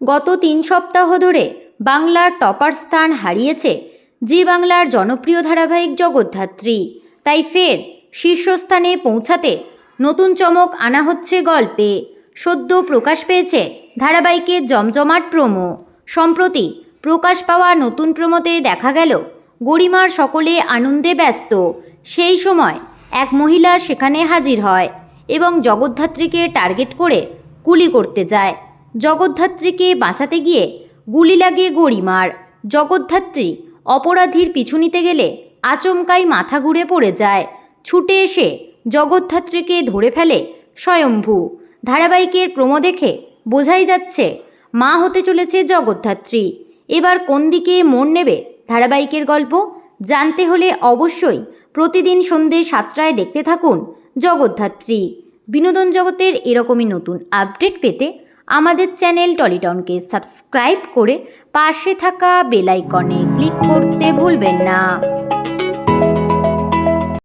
গত তিন সপ্তাহ ধরে বাংলার টপার স্থান হারিয়েছে জি বাংলার জনপ্রিয় ধারাবাহিক জগদ্ধাত্রী। তাই ফের শীর্ষস্থানে পৌঁছাতে নতুন চমক আনা হচ্ছে গল্পে। সদ্য প্রকাশ পেয়েছে ধারাবাহিকের জমজমাট প্রোমো। সম্প্রতি প্রকাশ পাওয়া নতুন প্রোমোতে দেখা গেল, গরিমার সকলে আনন্দে ব্যস্ত। সেই সময় এক মহিলা সেখানে হাজির হয় এবং জগদ্ধাত্রীকে টার্গেট করে গুলি করতে যায়। জগদ্ধাত্রীকে বাঁচাতে গিয়ে গুলি লাগে গরিমার জগদ্ধাত্রী অপরাধীর পিছু নিতে গেলে আচমকাই মাথা ঘুরে পড়ে যায়। ছুটে এসে জগদ্ধাত্রীকে ধরে ফেলে স্বয়ম্ভু। ধারাবাহিকের প্রমো দেখে বোঝাই যাচ্ছে, মা হতে চলেছে জগদ্ধাত্রী। এবার কোন দিকে মোড় নেবে ধারাবাহিকের গল্প? জানতে হলে অবশ্যই প্রতিদিন সন্ধে সাতটায় দেখতে থাকুন জগদ্ধাত্রী। বিনোদন জগতের এরকমই নতুন আপডেট পেতে আমাদের চ্যানেল টলিটনকে সাবস্ক্রাইব করে পাশে থাকা বেলাইকনে ক্লিক করতে ভুলবেন না।